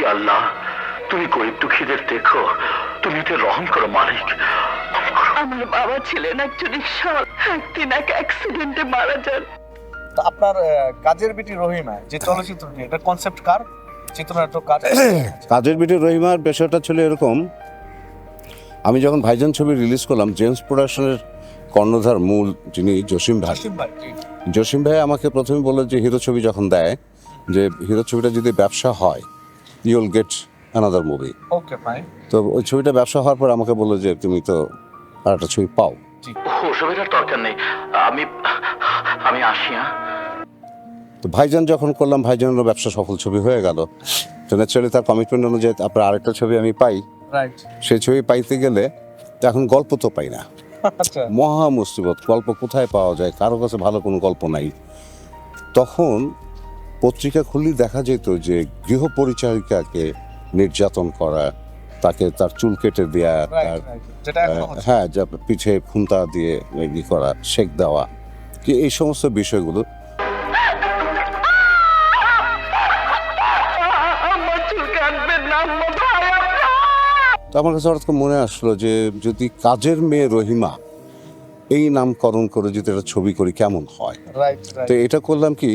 হি আল্লাহ তুমি গরিব দুঃখীদের দেখো? তুমি এতে রহম করো মালিক। আমার বাবা ছিলেন একজন ঈশ্বর একদিন এক অ্যাক্সিডেন্টে মারা যান। তো আপনার কাজের বিটি রহিমা যে চলচ্চিত্রটি এটা কনসেপ্ট কার? চিত্রনাট্য কার কাজের বিটি রহিমার বিষয়টা ছিল এরকম আমি যখন ভাইজান ছবি রিলিজ করলাম জেমস প্রোডাকশনের কর্ণধার মূল যিনি জসিম ভাই। জসিম ভাই জসিম ভাই আমাকে প্রথমে বলল যে হিরো ছবি যখন দেয় যে হিরো ছবিটা যদি ব্যবসা হয় you'll get another movie okay fine তো ওই ছবিটা ব্যবসা হওয়ার পর আমাকে বলল যে তুমি তো আর একটা ছবি পাও। ওসবের আর দরকার নেই। আমি আমি আসি হ্যাঁ? তো ভাইজান যখন করলাম ভাইজানেরও ব্যবসা সফল ছবি হয়ে গেল। তো ন্যাচারালি তার কমিটমেন্ট অনুযায়ী আপনার আরেকটা ছবি আমি পাই। সেই ছবি পাইতে গেলে তো এখন গল্প তো পাই না। আচ্ছা। মহা মুসিবত গল্প কোথায় পাওয়া যায়? কারও কাছে ভালো কোনো গল্প নাই। তখন পত্রিকা খুললেই দেখা যেত যে গৃহ পরিচারিকাকে নির্যাতন করা তাকে তার চুল কেটে দেয়া হ্যাঁ যা পিঠে খুন্তা দিয়ে ই করা শেক দেওয়া কি এই সমস্ত বিষয়গুলো। তো আমার কাছে হঠাৎ মনে আসলো যে যদি কাজের মেয়ে রহিমা এই নামকরণ করে যদি একটা ছবি করি কেমন হয়? তো এটা করলাম কি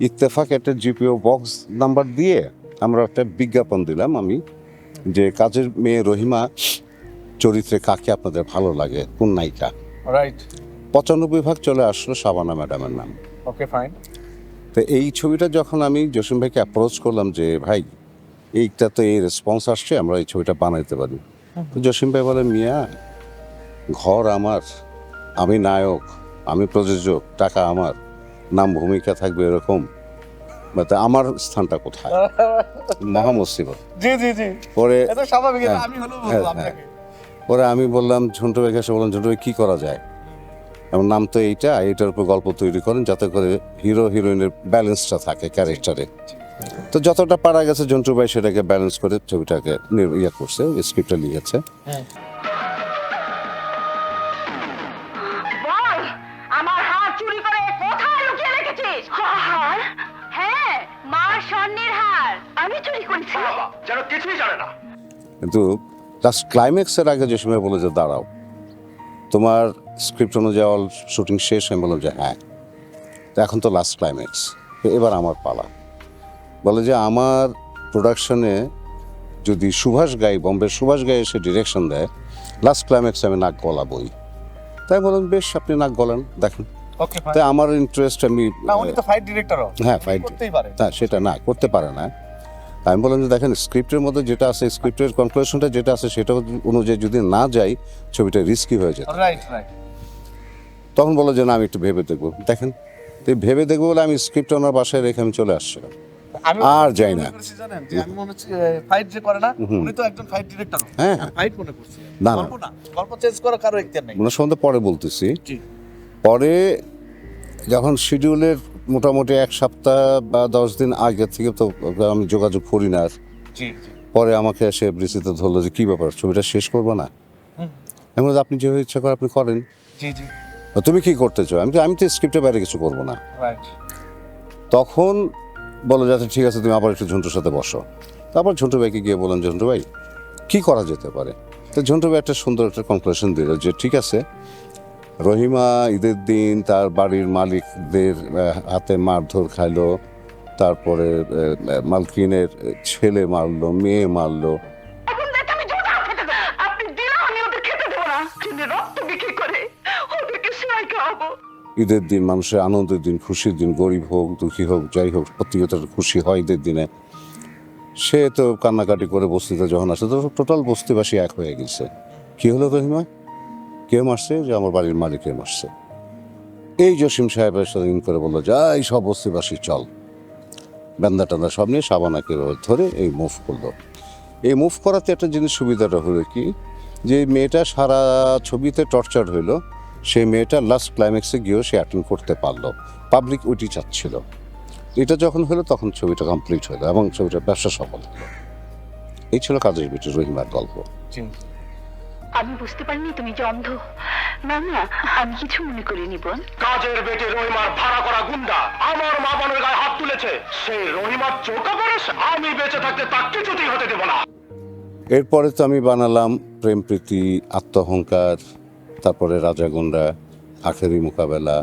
ইত্তেফাক একটা জিপিও বক্স নাম্বার দিয়ে আমরা একটা বিজ্ঞাপন দিলাম আমি যে কাজের মেয়ে রহিমা চরিত্রে কাকে আপনাদের ভালো লাগে কোন নায়িকা? রাইট পঁচানব্বই ভাগ চলে আসলো শাবানা ম্যাডামের নাম। ওকে ফাইন তো এই ছবিটা যখন আমি জসিম ভাইকে অ্যাপ্রোচ করলাম যে ভাই এইটা তো এই রেসপন্স আসছে আমরা এই ছবিটা বানাইতে পারি। তো জসিম ভাই বলে মিয়া ঘর আমার আমি নায়ক আমি প্রযোজক টাকা আমার। নাম ভূমিকা থাকবে এরকম? বাট আমার স্থানটা কোথায়? মহা মুসিবত জি জি জি। পরে স্বাভাবিক হ্যাঁ, আমি হলো হ্যাঁ, হ্যাঁ। আপনাকে। পরে আমি বললাম ঝন্টু ভাইকে এসে বললাম ঝন্টু ভাই কী করা যায়? এমন নাম তো এইটা এইটার উপর গল্প তৈরি করেন যাতে করে হিরো হিরোইনের ব্যালেন্সটা থাকে ক্যারেক্টারে। তো যতটা পারা গেছে জন্টু ভাই সেটাকে ব্যালেন্স করে ছবিটাকে ইয়ে করছে স্ক্রিপ্টটা লিখেছে। আমি চুরি করেছি। যেন কিছুই জানে না। কিন্তু লাস্ট ক্লাইম্যাক্সের আগে যে সময় বলে যে দাঁড়াও তোমার স্ক্রিপ্ট অনুযায়ী অল শুটিং শেষ আমি বললাম যে হ্যাঁ। তো এখন তো লাস্ট ক্লাইম্যাক্স এবার আমার পালা। বলে যে আমার প্রোডাকশনে যদি সুভাষ গাই বম্বের সুভাষ গাই এসে ডিরেকশন দেয় লাস্ট ক্লাইম্যাক্সে আমি নাক গলা গলাবই। তাই বলেন বেশ আপনি নাক গলান দেখেন। তাই আমার ইন্টারেস্ট আমি তো ফাইট হ্যাঁ, সেটা না করতে পারে না। আমি বললাম যে দেখেন স্ক্রিপ্টের মধ্যে যেটা আছে স্ক্রিপ্টের কনক্লুশনটা যেটা আছে সেটা অনুযায়ী যদি না যাই ছবিটা রিস্কি হয়ে যেত। তখন বলো যে না আমি একটু ভেবে দেখব। দেখেন তো ভেবে দেখব বলে আমি স্ক্রিপ্ট ওনার বাসায় রেখে আমি চলে আসছিলাম। আর যাই না। হ্যাঁ। না, না। পরে বলতেছি। পরে যখন শিডিউলের মোটামুটি এক সপ্তাহ বা দশ দিন আগে থেকে তো আমি যোগাযোগ করি না আর। পরে আমাকে এসে বৃষ্টিতে ধরলো যে কী ব্যাপার? ছবিটা শেষ করব না? এমন আপনি যেভাবে ইচ্ছা করে আপনি করেন। তুমি কি করতে চাও? আমি তো আমি তো স্ক্রিপ্টের বাইরে কিছু করব না। তখন বলো যাতে ঠিক আছে তুমি আবার একটু ঝুন্টুর সাথে বসো। তারপর ঝন্টু ভাইকে গিয়ে বললাম ঝন্টু ভাই কী করা যেতে পারে? তো ঝন্টু ভাই একটা সুন্দর একটা কনক্লুশন দিল যে ঠিক আছে রহিমা ঈদের দিন তার বাড়ির মালিকদের হাতে মারধর খাইলো তারপরে মালকিনের ছেলে মারলো মেয়ে মারলো। ঈদের দিন মানুষের আনন্দের দিন খুশির দিন গরিব হোক দুঃখী হোক যাই হোক প্রত্যেকটা খুশি হয় ঈদের দিনে। সে তো কান্নাকাটি করে বস্তিতে যখন আসে তো টোটাল বস্তিবাসী এক হয়ে গেছে। কি হলো রহিমা? কে মারছে, যে আমার বাড়ির মালিকে মারছে। এই জসিম সাহেবের সাথে করে বলল, যা, এই সব বস্তিবাসী চল। ব্যান্দা টান্দা সব নিয়ে সাবানাকে ধরে এই মুভ করল। এই মুভ করাতে একটা জিনিস সুবিধাটা হলো কি, যে মেয়েটা সারা ছবিতে টর্চার হইল, সেই মেয়েটা লাস্ট ক্লাইম্যাক্সে গিয়েও সে অ্যাটেন্ড করতে পারল। পাবলিক ওইটি চাচ্ছিল। এটা যখন হলো, তখন ছবিটা কমপ্লিট হলো এবং ছবিটা ব্যবসা সফল হলো। এই ছিল কাজের বিটি রহিমার গল্প। আমি বুঝতে পারিনি তুমি যে অন্ধ। না না আমি কিছু মনে করিনি বোন। কাজের বেটে রহিমার ভাড়া করা গুন্ডা আমার মা বোনের গায়ে হাত তুলেছে। সেই রহিমার চোখা পড়েস আমি বেঁচে থাকতে তা কিছুতেই হতে দেব না। এরপরে তো আমি বানালাম প্রেম প্রীতি আত্মহংকার তারপরে রাজাগুন্ডা আখেরি মোকাবেলা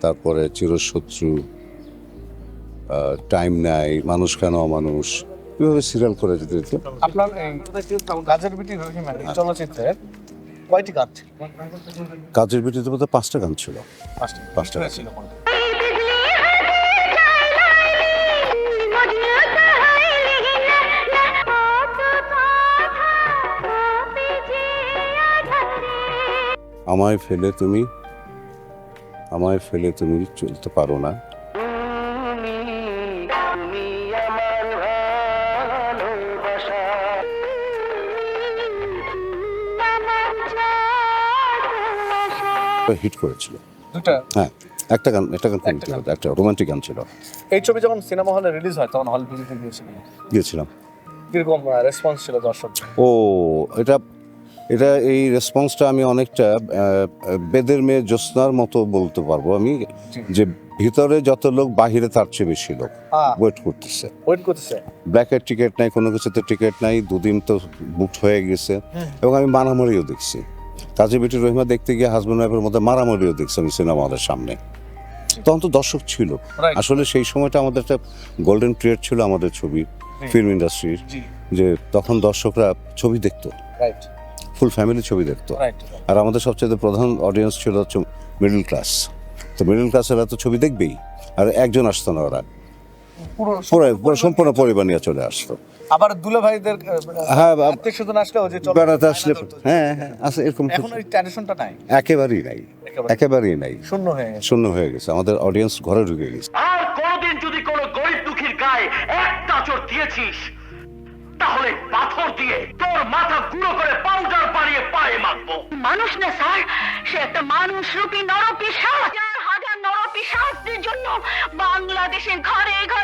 তারপরে চিরশত্রু আহ, টাইম নাই মানুষ কেন অমানুষ? এভাবে সিরিয়াল করে যেতে আপনার বিটি চলচ্চিত্রের কয়টি গান ছিল? কাজের বিটিতে বোধহয় পাঁচটা গান ছিল। পাঁচটা। গান। ছিল আমায় ফেলে তুমি আমায় ফেলে তুমি চলতে পারো না। হিট করেছিল। দুটা? হ্যাঁ একটা গান একটা গান একটা রোমান্টিক গান। ছিল। এই ছবি যখন সিনেমা হলে রিলিজ হয় তখন হল ভিজিটে গিয়েছিলেন? গিয়েছিলাম। কীরকম রেসপন্স ছিল দর্শক ও এটা এটা এই রেসপন্সটা আমি অনেকটা বেদের মেয়ে জ্যোৎস্নার মতো বলতে পারব আমি যে ভিতরে যত লোক বাহিরে তার চেয়ে বেশি লোক। হ্যাঁ ওয়েট করতেছে। ওয়েট করতেছে? ব্ল্যাকের টিকিট নাই কোনো কিছুতে টিকিট নাই দুদিন তো বুক হয়ে গেছে। এবং আমি মারামারিও দেখছি। কাজী বেটি রহিমা দেখতে গিয়ে হাজব্যান্ড ওয়াইফের মধ্যে মারামারিও দেখছি আমি সিনেমা হলের সামনে। তখন তো দর্শক ছিল। আসলে সেই সময়টা আমাদের একটা গোল্ডেন পিরিয়ড ছিল আমাদের ছবি ফিল্ম ইন্ডাস্ট্রির যে তখন দর্শকরা ছবি দেখতো। ফুল ফ্যামিলি ছবি দেখতো। আর আমাদের সবচেয়ে প্রধান অডিয়েন্স ছিল হচ্ছে মিডল ক্লাস তো মিডল ক্লাসেরা তো ছবি দেখবেই। আর একজন আসতো না ওরা। পুরো পুরো পুরো সম্পূর্ণ পরিবার নিয়ে চলে আসতো। আবার দুলা ভাইদের হ্যাঁ, বা- আত্মীয় স্বজন আসলেও যে বেড়াতে আসলে হ্যাঁ হ্যাঁ আছে এরকম এখন ট্র্যাডিশনটা নাই। একেবারেই নাই একেবারেই নাই। শূন্য হয়ে শূন্য হয়ে গেছে আমাদের অডিয়েন্স ঘরে ঢুকে গেছে। আর কোনদিন যদি কোনো গরিব দুঃখীর গায়ে একটা চোর দিয়েছিস তাহলে পাথর দিয়ে তোর মাথা গুঁড়ো করে পাউডার বানিয়ে পায়ে মাখবো। মানুষ না স্যার সে একটা মানুষ রূপী নরপিশাচ হাজার হাজার নরপিশাচদের জন্য বাংলাদেশের ঘরে ঘরে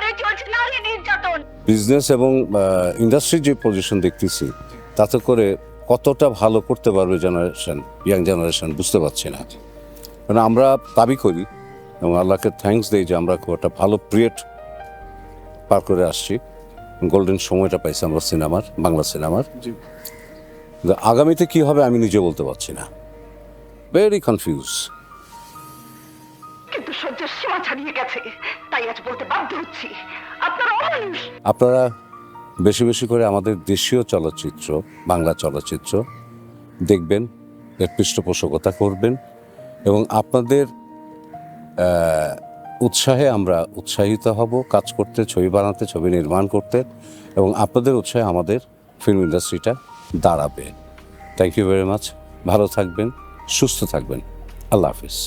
নির্যাতন। বিজনেস এবং ইন্ডাস্ট্রির যে পজিশন দেখতেছি তাতে করে কতটা ভালো করতে পারবে জেনারেশন ইয়াং জেনারেশন বুঝতে পারছি না। মানে আমরা দাবি করি এবং আল্লাহকে থ্যাঙ্কস দিই যে আমরা খুব একটা ভালো পিরিয়ড পার করে আসছি। গোল্ডেন সময়টা পাইছি আমরা সিনেমার বাংলা সিনেমার আগামীতে কি হবে আমি নিজে বলতে পারছি না। ভেরি কনফিউজ কিন্তু সহ্যের সীমা ছাড়িয়ে গেছে। তাই আজ বলতে বাধ্য হচ্ছি। আপনারা অমানুষ আপনারা বেশি বেশি করে আমাদের দেশীয় চলচ্চিত্র, বাংলা চলচ্চিত্র দেখবেন, এর পৃষ্ঠপোষকতা করবেন এবং আপনাদের উৎসাহে আমরা উৎসাহিত হব, কাজ করতে, ছবি বানাতে, ছবি নির্মাণ করতে এবং আপনাদের উৎসাহে আমাদের ফিল্ম ইন্ডাস্ট্রিটা দাঁড়াবে। থ্যাংক ইউ ভেরি মাচ ভালো থাকবেন, সুস্থ থাকবেন। আল্লাহ হাফিজ।